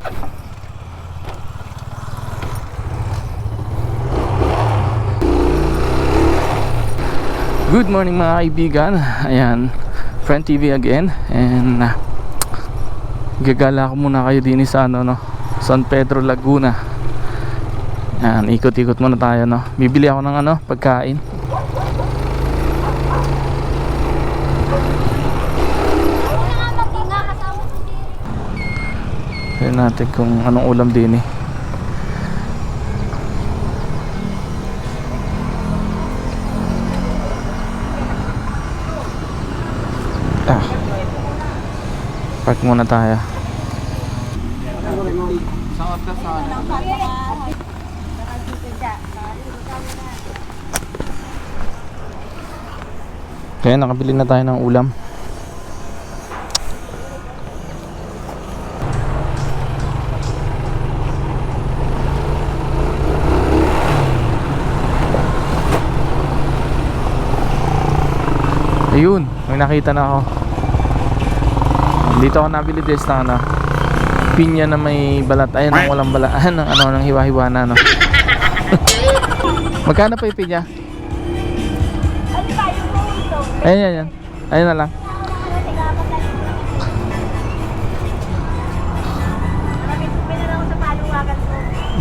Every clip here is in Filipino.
Good morning mga kaibigan. Ayan Friend TV again. And uh, Gagala ko muna kayo din sa ano no San Pedro Laguna. Ayan ikot-ikot muna tayo no. Bibili ako ng ano pagkain Tignan natin kung anong ulam din eh Ah. Park muna tayo. Kaya nakabili na tayo ng ulam. Ayun, may nakita na ako. Dito ako nabili des na ano. Pinya na may balat. Ayan ang walang balat. Ayan ang ano ng hiwa-hiwa na ano. Magkano pa yung pinya? Ayan, ayan, ayan. Ayan na lang.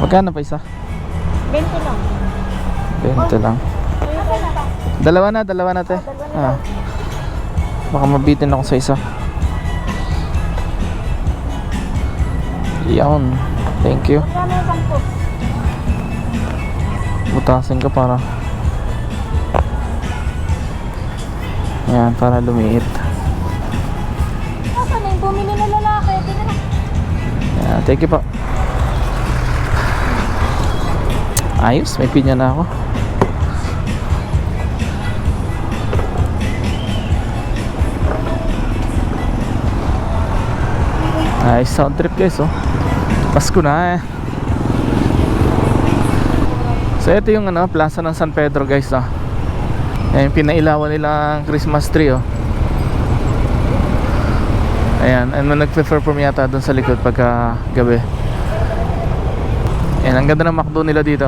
Magkano pa isa? 20 lang. 20 lang. Dalawa na, dalawa na te. Ah. Baka mabitin ako sa isa. Yan. Thank you. Butasin ka para. Yan, para lumiit. Nasaan na yung bumili na lalaki? Tingnan. Yan, thank you po. Ayos, may pinya na ako. Ayos sound trip guys oh. Pasko na eh. So ito yung ano, plaza ng San Pedro guys oh. Ayan, pinailawan nila ang Christmas tree oh. Ayan, and nagpe-perform yata doon sa likod pagka gabi. Ayan, ang ganda ng McDo nila dito.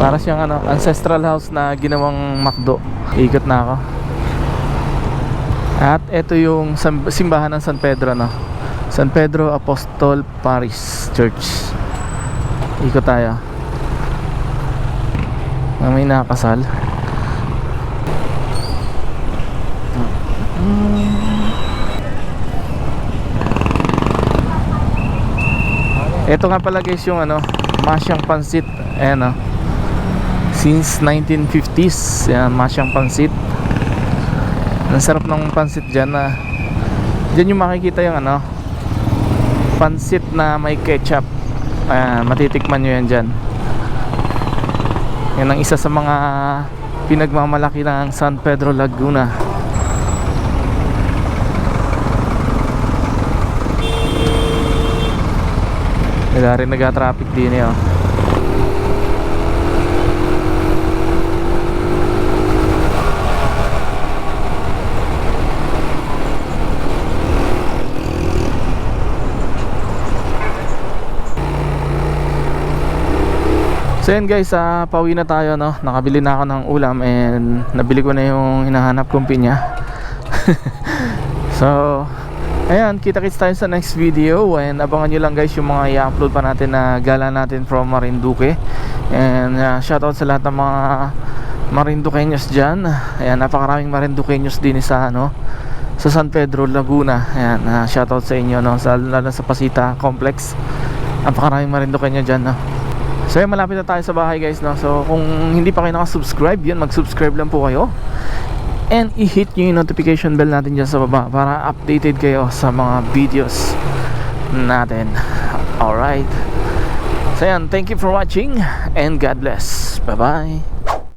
Para siyang ano, ancestral house na ginawang McDo. Ikot na ako. At ito yung simbahan ng San Pedro, no? San Pedro Apostol Paris Church. Ikot tayo. Na may nakasal. Ito nga pala guys yung ano, masyang pansit. Ayan oh. Since 1950s, yan, masyang pansit. Ang sarap ng pansit dyan na Diyan yung makikita yung ano Pansit na may ketchup. Ayan, matitikman nyo yan dyan. Yan ang isa sa mga Pinagmamalaki ng San Pedro Laguna. Wala rin nag-traffic din eh oh. So yun guys, ah, pauwi na tayo no. Nakabili na ako ng ulam and nabili ko na yung hinahanap kong pinya. so, ayan, kita-kits tayo sa next video and abangan nyo lang guys yung mga i-upload pa natin na gala natin from Marinduque. And uh, shoutout sa lahat ng mga Marinduqueños dyan. Ayan, napakaraming Marinduqueños din sa ano sa San Pedro, Laguna. Ayan, uh, shoutout sa inyo no, sa, lalo sa Pasita Complex. Napakaraming Marinduqueño dyan no. So yun, malapit na tayo sa bahay guys no? So kung hindi pa kayo nakasubscribe yun, mag-subscribe lang po kayo. And i-hit nyo yung notification bell natin dyan sa baba Para updated kayo sa mga videos natin. Alright. So yan, thank you for watching And God bless. Bye bye